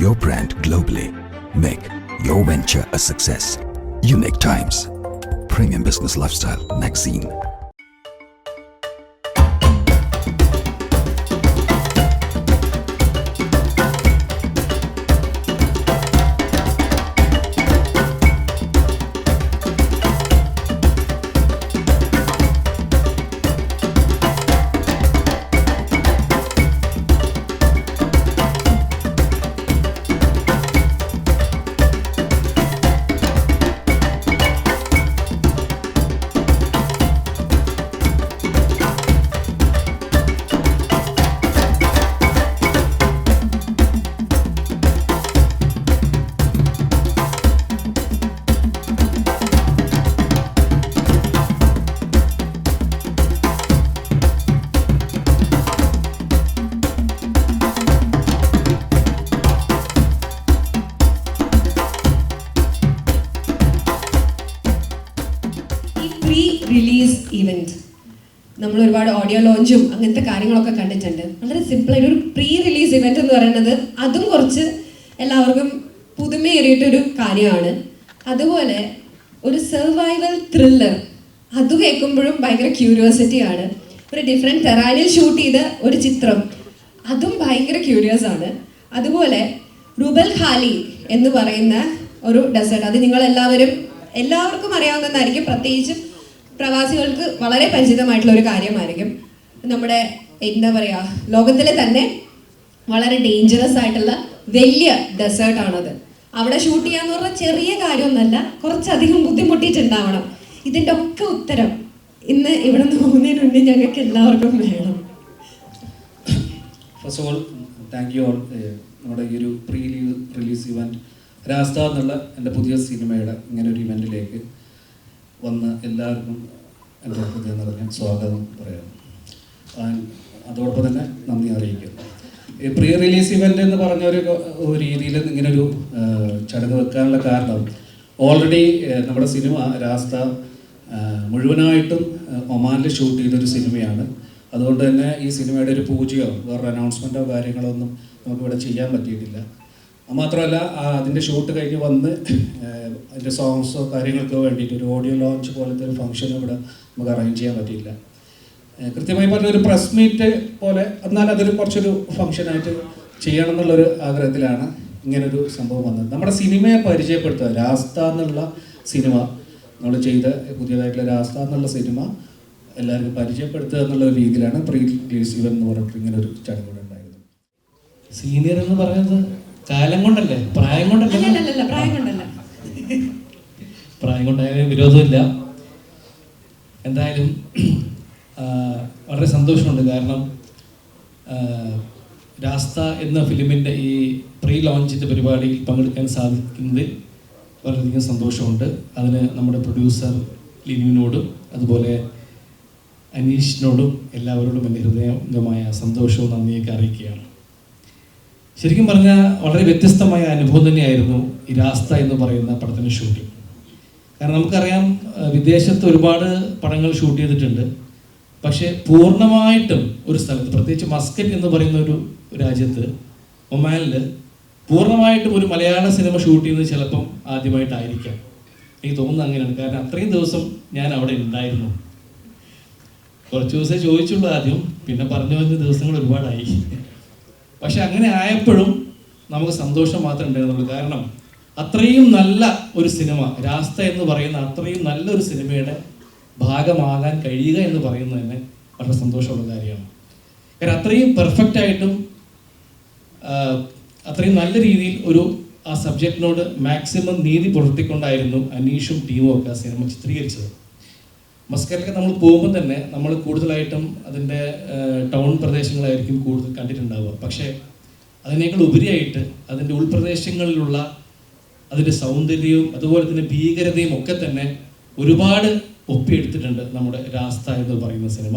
your brand globally. Make your venture a success. Unique Times. Premium Business Lifestyle Magazine. Pre release event നമ്മൾ ഒരുപാട് audio ലോഞ്ചും അങ്ങനത്തെ കാര്യങ്ങളൊക്കെ കണ്ടിട്ടുണ്ട്. വളരെ സിമ്പിൾ ആയിട്ട് ഒരു പ്രീ റിലീസ് ഇവന്റ് എന്ന് പറയുന്നത് അതും കുറച്ച് എല്ലാവർക്കും പുതുമയേറിയിട്ടൊരു കാര്യമാണ്. അതുപോലെ ഒരു സർവൈവൽ ത്രില്ലർ അത് കേൾക്കുമ്പോഴും ഭയങ്കര ക്യൂരിയോസിറ്റി ആണ്. ഒരു ഡിഫറെന്റ് തെറാനിൽ ഷൂട്ട് ചെയ്ത ഒരു ചിത്രം അതും ഭയങ്കര ക്യൂരിയസ് ആണ്. അതുപോലെ റുബൽ ഖാലി എന്ന് പറയുന്ന ഒരു ഡെസേർട്ട് അത് നിങ്ങളെല്ലാവരും എല്ലാവർക്കും അറിയാവുന്നതായിരിക്കും. പ്രത്യേകിച്ചും പ്രവാസികൾക്ക് വളരെ പരിചിതമായിട്ടുള്ള ഒരു കാര്യമായിരിക്കും. നമ്മുടെ എന്താ പറയുക ലോകത്തിലെ തന്നെ വളരെ ഡേഞ്ചറസ് ആയിട്ടുള്ള വലിയ ഡെസേർട്ട് ആണത്. അവിടെ ഷൂട്ട് ചെയ്യാന്ന് പറഞ്ഞാൽ ചെറിയ കാര്യമൊന്നല്ല കുറച്ചധികം ബുദ്ധിമുട്ടിയിട്ടുണ്ടാവണം. ഇതിന്റെ ഒക്കെ ഉത്തരം ഇന്ന് ഇവിടെ മുന്നേ ഞങ്ങൾക്ക് എല്ലാവർക്കും വേണം. First of all thank you all നമ്മുടെ ഈ ഒരു പ്രീ റിലീസ് ഇവന്റ് രാസ്ത എന്നുള്ള എന്റെ പുതിയ സിനിമയുടെ ഇങ്ങനെ ഒരു ഇവന്റിലേക്ക് വന്ന എല്ലാവർക്കും എന്റെ ഹൃദയം നിറഞ്ഞ സ്വാഗതം പറയാം. അതോടൊപ്പം തന്നെ നന്ദി അറിയിക്കും. ഈ പ്രീ റിലീസ് ഇവന്റ് എന്ന് പറഞ്ഞ ഒരു രീതിയിൽ ഇങ്ങനൊരു ചടങ്ങ് വെക്കാനുള്ള കാരണം ഓൾറെഡി നമ്മുടെ സിനിമ രാസ്ത മുഴുവനായിട്ടും ഒമാനിൽ ഷൂട്ട് ചെയ്തൊരു സിനിമയാണ്. അതുകൊണ്ട് തന്നെ ഈ സിനിമയുടെ ഒരു പൂജയോ വേറൊരു അനൗൺസ്മെന്റോ കാര്യങ്ങളോ ഒന്നും നമുക്കിവിടെ ചെയ്യാൻ പറ്റിയിട്ടില്ല. മാത്രമല്ല അതിന്റെ ഷൂട്ട് കഴിഞ്ഞ് വന്ന് അതിന്റെ സോങ്സോ കാര്യങ്ങൾക്കോ വേണ്ടിയിട്ട് ഒരു ഓഡിയോ ലോഞ്ച് പോലത്തെ ഒരു ഫംഗ്ഷൻ ഇവിടെ നമുക്ക് അറേഞ്ച് ചെയ്യാൻ പറ്റിയില്ല. കൃത്യമായി പറഞ്ഞ ഒരു പ്രസ് മീറ്റ് പോലെ എന്നാൽ അതൊരു കുറച്ചൊരു ഫംഗ്ഷനായിട്ട് ചെയ്യണം എന്നുള്ളൊരു ആഗ്രഹത്തിലാണ് ഇങ്ങനൊരു സംഭവം വന്നത്. നമ്മുടെ സിനിമയെ പരിചയപ്പെടുത്തുക രാസ്ത എന്നുള്ള സിനിമ നമ്മൾ ചെയ്ത പുതിയതായിട്ടുള്ള രാസ്ത എന്നുള്ള സിനിമ എല്ലാവർക്കും പരിചയപ്പെടുത്തുക എന്നുള്ള രീതിയിലാണ് പ്രീ റിലീസ് ഇവൻ എന്ന് പറഞ്ഞിട്ട് ഇങ്ങനെ ഒരു ചടങ്ങ് ഉണ്ടായിരുന്നത്. സീനിയർ എന്ന് പറയുന്നത് കാലം കൊണ്ടല്ലേ? പ്രായം കൊണ്ടല്ലേ? പ്രായം കൊണ്ടല്ല. പ്രായം കൊണ്ടായാലും വിരോധമില്ല. എന്തായാലും വളരെ സന്തോഷമുണ്ട്. കാരണം രാസ്ത എന്ന ഫിലിമിന്റെ ഈ പ്രീ ലോഞ്ചിന്റെ പരിപാടിയിൽ പങ്കെടുക്കാൻ സാധിക്കുന്നതിൽ വളരെയധികം സന്തോഷമുണ്ട്. അതിന് നമ്മുടെ പ്രൊഡ്യൂസർ ലിനുവിനോടും അതുപോലെ അനീഷിനോടും എല്ലാവരോടും എന്റെ ഹൃദയംഗമായ സന്തോഷവും നന്ദിയൊക്കെ അറിയിക്കുകയാണ്. ശരിക്കും പറഞ്ഞാൽ വളരെ വ്യത്യസ്തമായ അനുഭവം തന്നെയായിരുന്നു ഈ രാസ്ത എന്ന് പറയുന്ന പടത്തിന്റെ ഷൂട്ടിംഗ് കാരണം നമുക്കറിയാം വിദേശത്ത് ഒരുപാട് പടങ്ങൾ ഷൂട്ട് ചെയ്തിട്ടുണ്ട്. പക്ഷേ പൂർണമായിട്ടും ഒരു സ്ഥലത്ത് പ്രത്യേകിച്ച് മസ്കറ്റ് എന്ന് പറയുന്ന ഒരു രാജ്യത്ത് ഒമാനിൽ പൂർണമായിട്ടും ഒരു മലയാള സിനിമ ഷൂട്ട് ചെയ്യുന്നത് ചിലപ്പം ആദ്യമായിട്ടായിരിക്കാം. എനിക്ക് തോന്നുന്നത് അങ്ങനെയാണ്. കാരണം അത്രയും ദിവസം ഞാൻ അവിടെ ഉണ്ടായിരുന്നു. കുറച്ച് ദിവസമേ ചോദിച്ചുള്ളൂ ആദ്യം. പിന്നെ പറഞ്ഞു പറഞ്ഞ ദിവസങ്ങൾ ഒരുപാടായി. പക്ഷെ അങ്ങനെ ആയപ്പോഴും നമുക്ക് സന്തോഷം മാത്രമേ ഉണ്ടായിരുന്നുള്ളൂ. കാരണം അത്രയും നല്ല ഒരു സിനിമ രാസ്ത എന്ന് പറയുന്ന അത്രയും നല്ലൊരു സിനിമയുടെ ഭാഗമാകാൻ കഴിയുക എന്ന് പറയുന്നത് തന്നെ വളരെ സന്തോഷമുള്ള കാര്യമാണ്. കാരണം അത്രയും പെർഫെക്റ്റ് ആയിട്ടും അത്രയും നല്ല രീതിയിൽ ഒരു ആ സബ്ജക്റ്റിനോട് മാക്സിമം നീതി പുലർത്തിക്കൊണ്ടായിരുന്നു അനീഷും ടീമും ഒക്കെ ആ സിനിമ ചിത്രീകരിച്ചത്. മസ്കറ്റിലൊക്കെ നമ്മൾ പോകുമ്പോൾ തന്നെ നമ്മൾ കൂടുതലായിട്ടും അതിന്റെ ടൗൺ പ്രദേശങ്ങളായിരിക്കും കൂടുതൽ കണ്ടിട്ടുണ്ടാവുക. പക്ഷേ അതിനേക്കാൾ ഉപരിയായിട്ട് അതിന്റെ ഉൾപ്രദേശങ്ങളിലുള്ള അതിന്റെ സൗന്ദര്യവും അതുപോലെ തന്നെ ഭീകരതയും ഒക്കെ തന്നെ ഒരുപാട് ഒപ്പിയെടുത്തിട്ടുണ്ട് നമ്മുടെ രാസ്ത എന്ന് പറയുന്ന സിനിമ.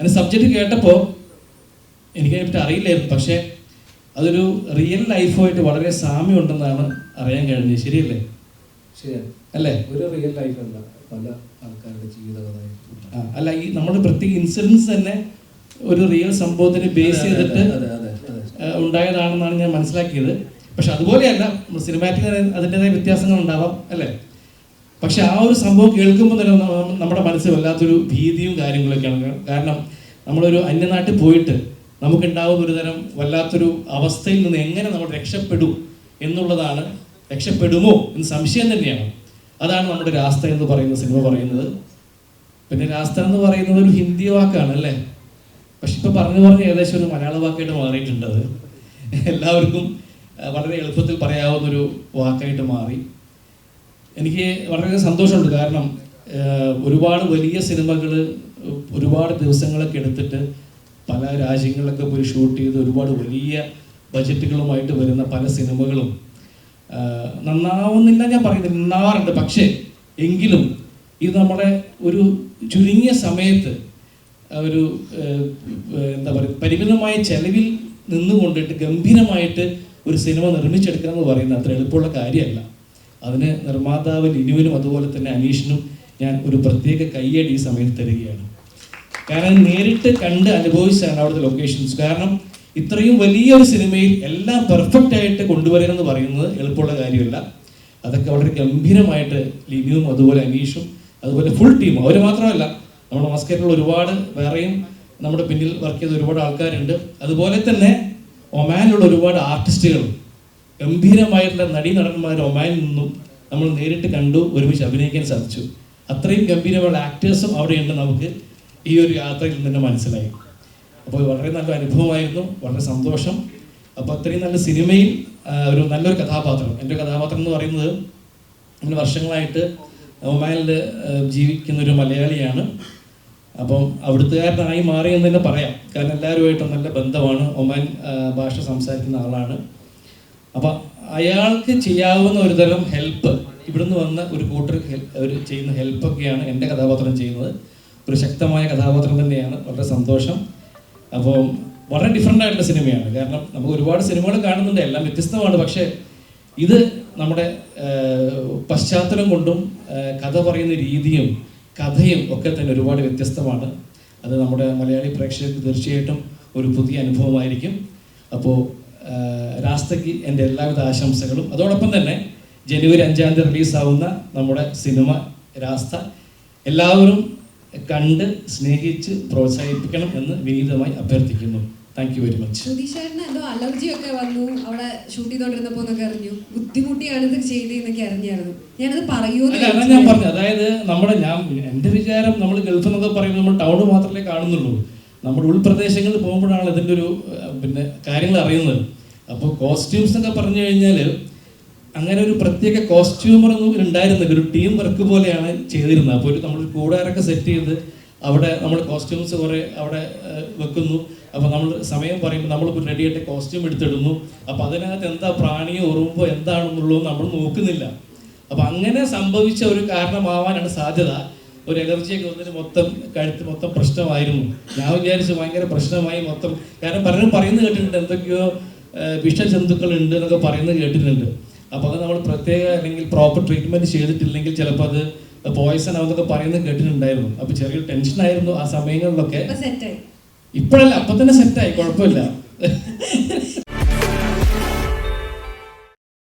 അതിന് സബ്ജക്റ്റ് കേട്ടപ്പോൾ എനിക്കതിനെപ്പറ്റി അറിയില്ലായിരുന്നു. പക്ഷേ അതൊരു റിയൽ ലൈഫുമായിട്ട് വളരെ സാമ്യമുണ്ടെന്നാണ് അറിയാൻ കഴിഞ്ഞത്. ശരിയല്ലേ? ശരിയാണ്. അല്ലേ? ഒരു റിയൽ ലൈഫ് അല്ല പല ആൾക്കാരുടെ ജീവിത അല്ല ഈ നമ്മൾ പ്രത്യേക ഇൻസിഡൻസ് തന്നെ ഒരു റിയൽ സംഭവത്തിന് ബേസ് ചെയ്തിട്ട് ഉണ്ടായതാണെന്നാണ് ഞാൻ മനസ്സിലാക്കിയത്. പക്ഷെ അതുപോലെയല്ല സിനിമാറ്റിക് അതിന്റെതായ വ്യത്യാസങ്ങൾ ഉണ്ടാവാം അല്ലേ? പക്ഷെ ആ ഒരു സംഭവം കേൾക്കുമ്പോൾ തന്നെ നമ്മുടെ മനസ്സിൽ വല്ലാത്തൊരു ഭീതിയും കാര്യങ്ങളൊക്കെയാണ്. കാരണം നമ്മളൊരു അന്യനാട്ടിൽ പോയിട്ട് നമുക്കുണ്ടാവുന്ന ഒരു തരം വല്ലാത്തൊരു അവസ്ഥയിൽ നിന്ന് എങ്ങനെ നമ്മൾ രക്ഷപ്പെടും എന്നുള്ളതാണ് രക്ഷപ്പെടുമോ എന്ന് സംശയം തന്നെയാണ്. അതാണ് നമ്മുടെ രാസ്ത എന്ന് പറയുന്ന സിനിമ പറയുന്നത്. പിന്നെ രാസ്ത എന്ന് പറയുന്നത് ഒരു ഹിന്ദി വാക്കാണ് അല്ലേ? പക്ഷെ ഇപ്പൊ പറഞ്ഞു പറഞ്ഞ് ഏകദേശം ഒരു മലയാള വാക്കായിട്ട് മാറിയിട്ടുണ്ട് അത്. എല്ലാവർക്കും വളരെ എളുപ്പത്തിൽ പറയാവുന്ന ഒരു വാക്കായിട്ട് മാറി. എനിക്ക് വളരെ സന്തോഷമുണ്ട്. കാരണം ഒരുപാട് വലിയ സിനിമകൾ ഒരുപാട് ദിവസങ്ങളൊക്കെ എടുത്തിട്ട് പല രാജ്യങ്ങളിലൊക്കെ പോയി ഷൂട്ട് ചെയ്ത് ഒരുപാട് വലിയ ബജറ്റുകളുമായിട്ട് വരുന്ന പല സിനിമകളും നന്നാവുന്നില്ല ഞാൻ പറയുന്നില്ല. നന്നാവാറുണ്ട്. പക്ഷേ എങ്കിലും ഇത് നമ്മുടെ ഒരു ചുരുങ്ങിയ സമയത്ത് ഒരു എന്താ പറയുക പരിമിതമായ ചെലവിൽ നിന്നുകൊണ്ടിട്ട് ഗംഭീരമായിട്ട് ഒരു സിനിമ നിർമ്മിച്ചെടുക്കണം എന്ന് പറയുന്നത് അത്ര എളുപ്പമുള്ള കാര്യമല്ല. അതിന് നിർമ്മാതാവ് ലിനുവിനും അതുപോലെ തന്നെ അനീഷിനും ഞാൻ ഒരു പ്രത്യേക കയ്യടി ഈ സമയത്ത് തരികയാണ്. കാരണം നേരിട്ട് കണ്ട് അനുഭവിച്ചാണ് അവിടുത്തെ ലൊക്കേഷൻസ് കാരണം ഇത്രയും വലിയൊരു സിനിമയിൽ എല്ലാം പെർഫെക്റ്റ് ആയിട്ട് കൊണ്ടുവരിക എന്ന് പറയുന്നത് എളുപ്പമുള്ള കാര്യമല്ല. അതൊക്കെ വളരെ ഗംഭീരമായിട്ട് ലിനുവും അതുപോലെ അനീഷും അതുപോലെ ഫുൾ ടീം അവർ മാത്രമല്ല നമ്മുടെ മസ്കറ്റിലുള്ള ഒരുപാട് വേറെയും നമ്മുടെ പിന്നിൽ വർക്ക് ചെയ്ത ഒരുപാട് ആൾക്കാരുണ്ട്. അതുപോലെ തന്നെ ഒമാനിലുള്ള ഒരുപാട് ആർട്ടിസ്റ്റുകൾ ഗംഭീരമായിട്ടുള്ള നടീ നടന്മാർ ഒമാനിൽ നിന്നും നമ്മൾ നേരിട്ട് കണ്ടു ഒരുമിച്ച് അഭിനയിക്കാൻ സാധിച്ചു. അത്രയും ഗംഭീരമായ ആക്ടേഴ്സും അവിടെയുണ്ട് നമുക്ക് ഈ ഒരു യാത്രയിൽ നിന്ന് മനസ്സിലായി. അപ്പോൾ വളരെ നല്ല അനുഭവമായിരുന്നു വളരെ സന്തോഷം. അപ്പോൾ അത്രയും നല്ല സിനിമയിൽ ഒരു നല്ലൊരു കഥാപാത്രം. എന്റെ കഥാപാത്രം എന്ന് പറയുന്നത് അങ്ങനെ വർഷങ്ങളായിട്ട് ഒമാനിൽ ജീവിക്കുന്ന ഒരു മലയാളിയാണ്. അപ്പം അവിടുത്തുകാരനായി മാറി എന്ന് തന്നെ പറയാം. കാരണം എല്ലാവരുമായിട്ടും നല്ല ബന്ധമാണ്. ഒമാൻ ഭാഷ സംസാരിക്കുന്ന ആളാണ്. അപ്പം അയാൾക്ക് ചെയ്യാവുന്ന ഒരു തരം ഹെൽപ്പ് ഇവിടുന്ന് വന്ന ഒരു കൂട്ടർ ഒരു ചെയ്യുന്ന ഹെൽപ്പൊക്കെയാണ് എന്റെ കഥാപാത്രം ചെയ്യുന്നത്. ഒരു ശക്തമായ കഥാപാത്രം തന്നെയാണ്. വളരെ സന്തോഷം. അപ്പം വളരെ ഡിഫറെന്റ് ആയിട്ടുള്ള സിനിമയാണ്. കാരണം നമുക്ക് ഒരുപാട് സിനിമകൾ കാണുന്നുണ്ട് എല്ലാം വ്യത്യസ്തമാണ്. പക്ഷേ ഇത് നമ്മുടെ പശ്ചാത്തലം കൊണ്ടും കഥ പറയുന്ന രീതിയും കഥയും ഒക്കെ തന്നെ ഒരുപാട് വ്യത്യസ്തമാണ്. അത് നമ്മുടെ മലയാളി പ്രേക്ഷകർക്ക് തീർച്ചയായിട്ടും ഒരു പുതിയ അനുഭവമായിരിക്കും. അപ്പോൾ രാസ്തയ്ക്ക് എന്റെ എല്ലാവിധ ആശംസകളും. അതോടൊപ്പം തന്നെ ജനുവരി അഞ്ചാം തീയതി റിലീസാവുന്ന നമ്മുടെ സിനിമ രാസ്ത. എല്ലാവരും കണ്ട് സ്നേഹിച്ച് പ്രോത്സാഹിപ്പിക്കണം എന്ന് വിനീതമായി അഭ്യർത്ഥിക്കുന്നു. താങ്ക് യു വെരി മച്ച് സുധീഷേട്ടന് എന്തോ അലർജി ഒക്കെ വന്നു. അവിടെ ഷൂട്ട് ചെയ്തോണ്ടിരുന്നപ്പോ എന്നൊക്കെ അറിഞ്ഞു. ബുദ്ധിമുട്ടിയാണ് ഇത് ചെയ്തെന്നൊക്കെ അറിഞ്ഞായിരുന്നു. ഞാനത് പറയൂ അല്ല ഞാൻ പറഞ്ഞു അതായത് നമ്മുടെ ഞാൻ എന്റെ വിചാരം നമ്മൾ ഗൾഫ് എന്നൊക്കെ പറയുമ്പോൾ നമ്മൾ ടൗൺ മാത്രമേ കാണുന്നുള്ളൂ. നമ്മുടെ ഉൾപ്രദേശങ്ങളിൽ പോകുമ്പോഴാണ് ഇതിന്റെ ഒരു പിന്നെ കാര്യങ്ങൾ അറിയുന്നത്. അപ്പോൾ കോസ്റ്റ്യൂംസ് എന്നൊക്കെ പറഞ്ഞു കഴിഞ്ഞാൽ അങ്ങനെ ഒരു പ്രത്യേക കോസ്റ്റ്യൂമർ ഒന്നും ഉണ്ടായിരുന്നില്ല ഒരു ടീം വർക്ക് പോലെയാണ് ചെയ്തിരുന്നത്. അപ്പോൾ ഒരു നമ്മൾ കൂടാരൊക്കെ സെറ്റ് ചെയ്ത് അവിടെ നമ്മൾ കോസ്റ്റ്യൂംസ് കുറേ അവിടെ വെക്കുന്നു. അപ്പോൾ നമ്മൾ സമയം പറയുമ്പോൾ നമ്മൾ റെഡി ആയിട്ട് കോസ്റ്റ്യൂം എടുത്തിടുന്നു. അപ്പോൾ അതിനകത്ത് എന്താ പ്രാണിയോ ഉറുമ്പോ എന്താണെന്നുള്ളത് നമ്മൾ നോക്കുന്നില്ല. അപ്പൊ അങ്ങനെ സംഭവിച്ച ഒരു കാരണമാവാനാണ് സാധ്യത. ഒരു എലർജിയൊക്കെ വന്നിട്ട് മൊത്തം കഴുത്ത് മൊത്തം പ്രശ്നമായിരുന്നു. ഞാൻ വിചാരിച്ചു ഭയങ്കര പ്രശ്നമായി മൊത്തം. കാരണം പലരും പറയുന്നത് കേട്ടിട്ടുണ്ട് എന്തൊക്കെയോ ഉണ്ട് എന്നൊക്കെ പറയുന്നത് കേട്ടിട്ടുണ്ട്. അപ്പോൾ അത് നമ്മൾ പ്രത്യേക അല്ലെങ്കിൽ പ്രോപ്പർ ട്രീറ്റ്മെന്റ് ചെയ്തിട്ടില്ലെങ്കിൽ ചിലപ്പോൾ അത് പോയ്സൺ ആവുന്നൊക്കെ പറയുന്നത് കേട്ടിട്ടുണ്ടായിരുന്നു. അപ്പോൾ ടെൻഷൻ ആയിരുന്നു ആ സമയങ്ങളിലൊക്കെ. ഇപ്പോഴല്ല അപ്പൊ തന്നെ സെറ്റായി കുഴപ്പമില്ല.